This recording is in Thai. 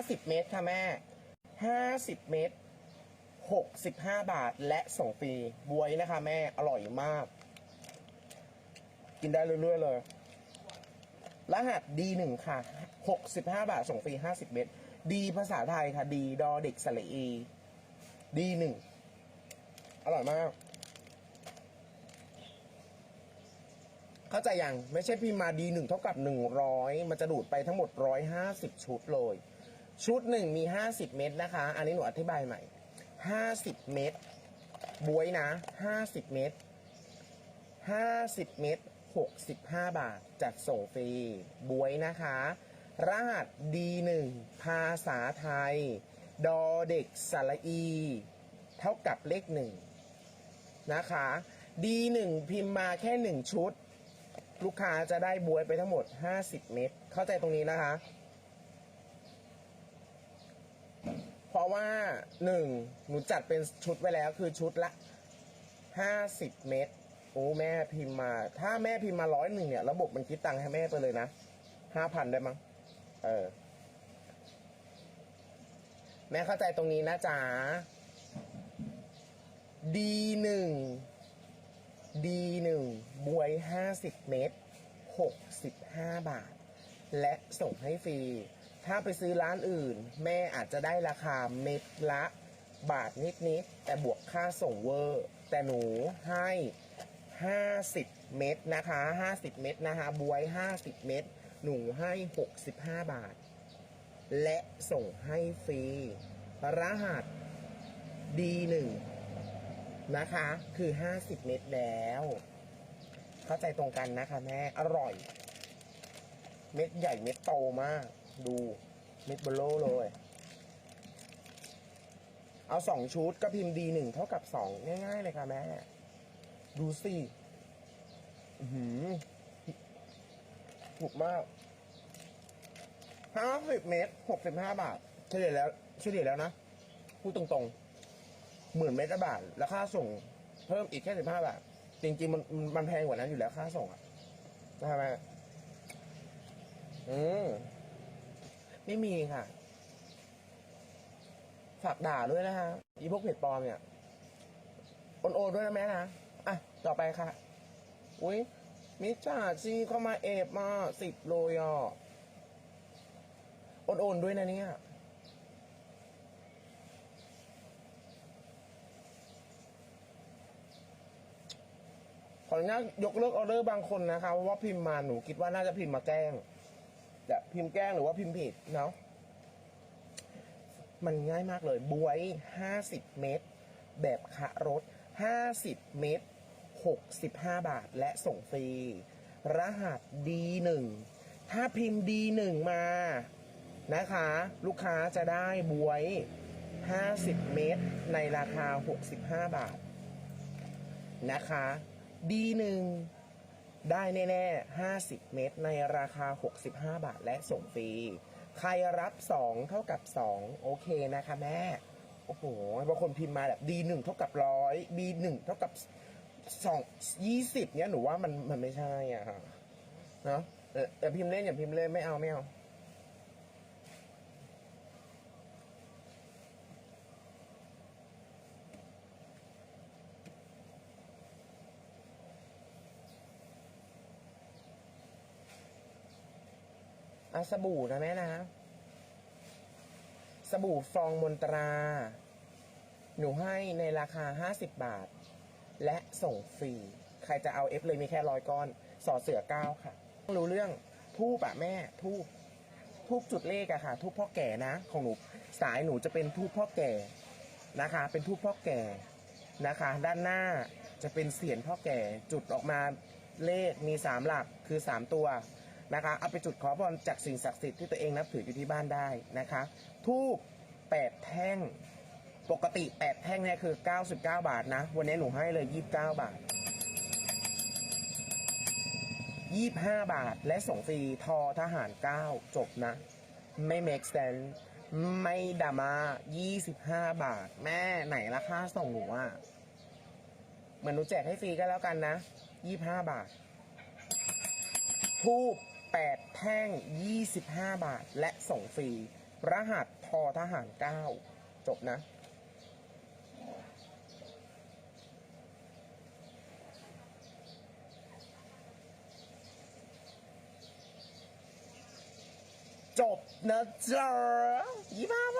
50เมตรค่ะแม่50เมตร65บาทและส่งฟรีบวยนะคะแม่อร่อยมาก กินได้เรื่อยๆเลยรหัส D1 ค่ะ 65 บาท ส่งฟรี 50 เมตรดีภาษาไทยค่ะดีดอเด็กสระอี D1 อร่อยมาก เข้าใจยัง ไม่ใช่พิมพ์มา D1 เท่ากับ 100 มันจะดูดไปทั้งหมด 150 ชุดเลย ชุดหนึ่งมี 50 เม็ดนะคะ อันนี้หนูอธิบายใหม่ 50 เม็ดบวยนะ 50 เม็ด50 เม็ด65 บาท จัดส่งฟรี บวยนะคะ รหัส D1 ภาษาไทย ดอเด็กสระอี เท่ากับเลขหนึ่งนะคะ D1 พิมพ์มาแค่ 1 ชุด ลูกค้าจะได้บวยไปทั้งหมด 50 เม็ดเข้าใจตรงนี้นะคะ เพราะว่าหนึ่งหนูจัดเป็นชุดไว้แล้วคือชุดละ50เม็ดโอ้แม่พิมพ์มา ถ้าแม่พิมพ์มาร้อยหนึ่งเนี่ย ระบบมันคิดตังค์ให้แม่ไปเลยนะห้าพันได้มั้งเออ แม่เข้าใจตรงนี้นะจ๊ะ D1 D1 บวย50เม็ด65บาท และส่งให้ฟรี ถ้าไปซื้อร้านอื่น แม่อาจจะได้ราคาเม็ดละบาทนิดๆแต่บวกค่าส่งเวอร์ แต่หนูให้ 50 เม็ดนะคะ 50 เม็ดนะคะ บวย 50 เม็ดหนูให้ 65 บาท และส่งให้ฟรี รหัส D1 นะคะ คือ 50 เม็ดแล้ว เข้าใจตรงกันนะคะแม่ อร่อย เม็ดใหญ่เม็ดโตมาก ดูเม็ดเบลโลเลย เอาสองชุดก็พิมพ์ดีหนึ่งเท่ากับสองง่าย ๆ เลยค่ะแม่ ดูสิหือถูกมากห้าสิบเมตรหกสิบห้าบาท เฉลี่ยแล้ว เฉลี่ยแล้วนะ พูดตรงๆหมื่นเมตรละบาท แล้วค่าส่งเพิ่มอีกแค่สิบห้าบาท จริงๆมันมันแพงกว่านั้นอยู่แล้วค่าส่งอะใช่ไหมอืม ไม่มีค่ะ ฝากด่าด้วยนะฮะอีพวกเพจปลอมเนี่ยโอนโอนด้วยนะแม่นะอะต่อไปค่ะ อุ้ยมิจฉาชีพเข้ามาเอบมาสิบโลยอะโอนโอนด้วยนะเนี่ยขออนุญาตยกเลิกออเดอร์บางคนนะคะเพราะว่าพิมพ์มาหนูคิดว่าน่าจะพิมพ์มาแกล้ง จะพิมพ์แกล้งหรือว่าพิมพ์ผิดเนาะมันง่ายมากเลยบวย 50 เมตรแบบขะรถ 50 เมตร65 บาทและส่งฟรี รหัส D1 ถ้าพิมพ์ D1 มานะคะ ลูกค้าจะได้บวย 50 เมตรในราคา 65 บาท นะคะ D1 ได้แน่ๆ 50 เมตรในราคา 65 บาทและส่งฟรี ใครรับ 2 เท่ากับ 2 โอเคนะคะแม่ โอ้โห บางคนพิมพ์มาแบบ D1 เท่ากับร้อย B1 เท่ากับสองยี่สิบเนี้ยหนูว่ามันมันไม่ใช่อะค่ะ เนาะเอออย่าพิมพ์เล่นอย่าพิมพ์เล่นไม่เอาไม่เอา อะสบู่นะแม่นะ สบู่ฟองมนตรา หนูให้ในราคา50บาท และส่งฟรี ใครจะเอาเอฟเลยมีแค่ร้อยก้อน สอเสือเก้าค่ะ รู้เรื่องทูบอะแม่ทูบทูบจุดเลขอะค่ะ ทูบพ่อแก่นะ ของหนูสายหนูจะเป็นทูบพ่อแก่นะคะ เป็นทูบพ่อแก่นะคะ ด้านหน้าจะเป็นเสียนพ่อแก่จุดออกมาเลขมีสามหลักคือสามตัว นะคะเอาไปจุดขอพรจากสิ่งศักดิ์สิทธิ์ที่ตัวเองนับถืออยู่ที่บ้านได้นะคะทูบแปดแท่งปกติ8แท่งเนี่ยคือ 99 บาทนะ วันนี้หนูให้เลย 29 บาท 25 บาทและส่งฟรีทอทหาร 9 จบนะ ไม่ make sense ไม่ดามา25 บาท แม่ไหนราคาส่งหนูอะเหมือนหนูแจกให้ฟรีก็แล้วกันนะ 25 บาททูบ 8 แท่ง 25 บาท และส่งฟรี รหัสทอทหารเก้าจบนะ จบนะจ๊ะยี่บ้าบา